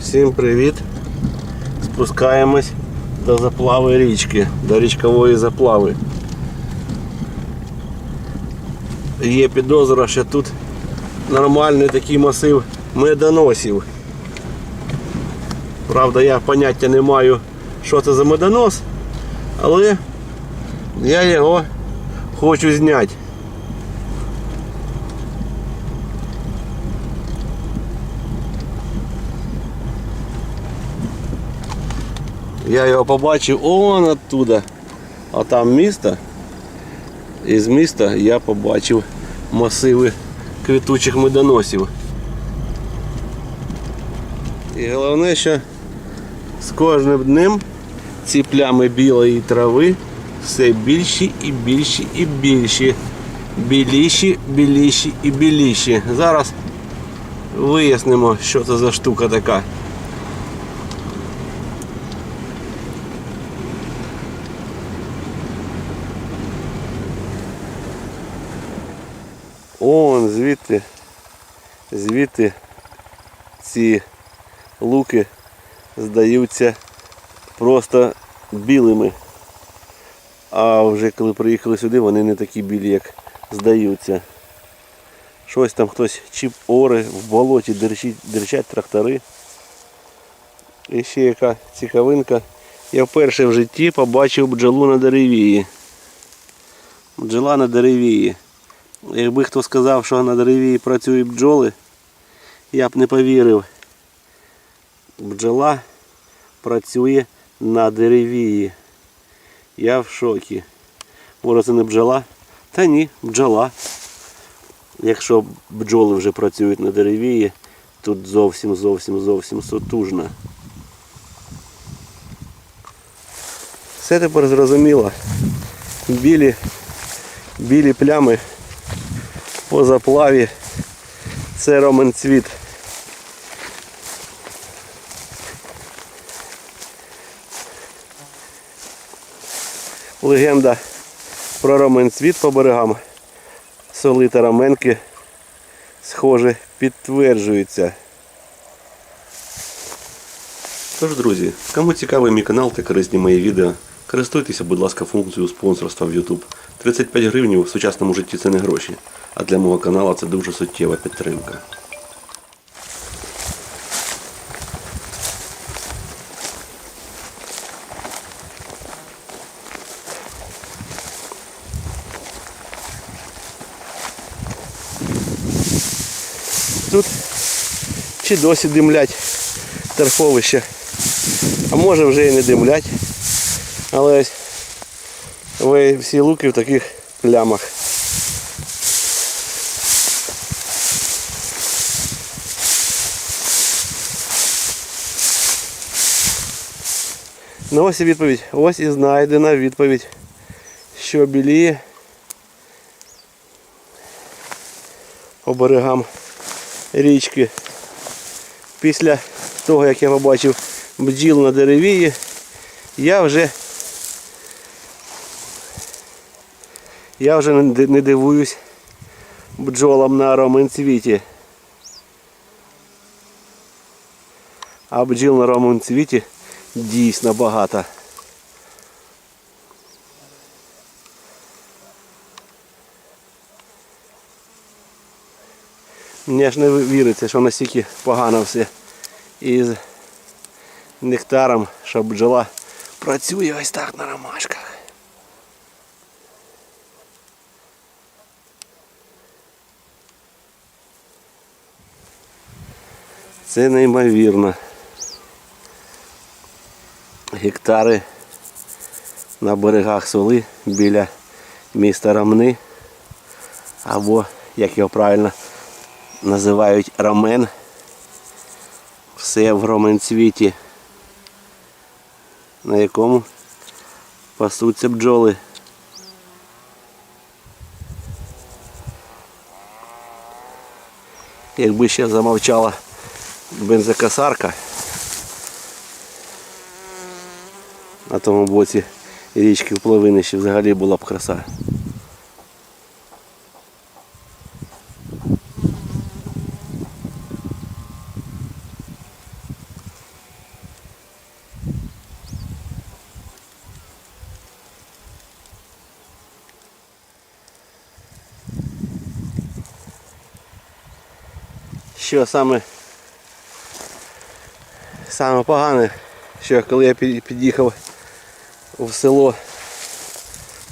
Всім привіт! Спускаємось до заплави річки, до річкової заплави. Є підозра, що тут нормальний такий масив медоносів. Правда, я поняття не маю, що це за медонос, але я його хочу зняти. Я його побачив он оттуда. А там місто. І з міста я побачив масиви квітучих медоносів. І головне, що з кожним днем ці плями білої трави все більші і більші і більші. Біліші, біліші і біліші. Зараз вияснимо, що це за штука така. Он звідти, звідти ці луки здаються просто білими. А вже коли приїхали сюди, вони не такі білі, як здаються. Щось там хтось чіп ори в болоті дерчить, дерчать трактори. І ще яка цікавинка. Я вперше в житті побачив бджолу на деревії. Бджола на деревії. Якби хто сказав, що на дереві працюють бджоли, я б не повірив. Бджола працює на деревії. Я в шокі. Може це не бджола? Та ні, бджола. Якщо бджоли вже працюють на деревії, тут зовсім зовсім зовсім сотужно. Все тепер зрозуміло. Білі, білі плями по заплаві. Це ромен цвіт. Легенда про ромен цвіт по берегам соли та раменки схоже підтверджується. Тож, друзі, кому цікавий мій канал та корисні мої відео, користуйтеся, будь ласка, функцією спонсорства в YouTube. 35 гривень в сучасному житті це не гроші, а для мого каналу це дуже суттєва підтримка. Тут чи досі димлять торфовище, а може вже і не димлять. Але ось ви всі луки в таких плямах. Ну ось і відповідь. Ось і знайдена відповідь, що біліє по берегам річки. Після того, як я побачив бджіл на деревії, я вже я вже не дивуюсь бджолам на роменцвіті. А бджіл на роменцвіті дійсно багато. Мені аж не віриться, що настільки погано все із нектаром, що бджола працює ось так на ромашках. Це неймовірно. Гектари на берегах соли біля міста Рамни. Або, як його правильно називають рамен. Все в роменцвіті, на якому пасуться бджоли. Якби ще замовчала бензокосарка. На тому боці річки в Плавинищі взагалі була б краса. Що саме саме погане, що коли я під'їхав в село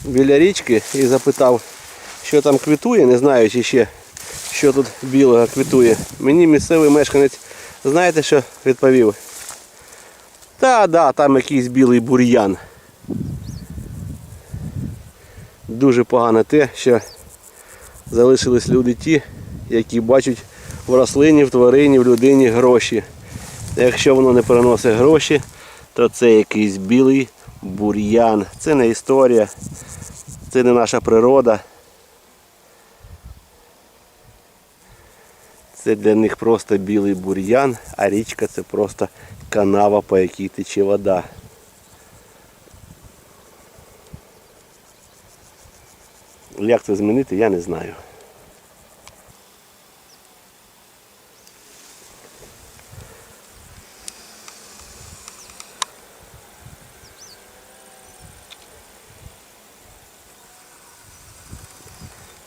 біля річки і запитав, що там квітує, не знаю чи ще, що тут білого квітує. Мені місцевий мешканець, знаєте, що відповів? Та, да, там якийсь білий бур'ян. Дуже погано те, що залишились люди ті, які бачать в рослині, в тварині, в людині гроші. Якщо воно не приносить гроші, то це якийсь білий бур'ян. Це не історія, це не наша природа. Це для них просто білий бур'ян, а річка це просто канава, по якій тече вода. Як це змінити, я не знаю.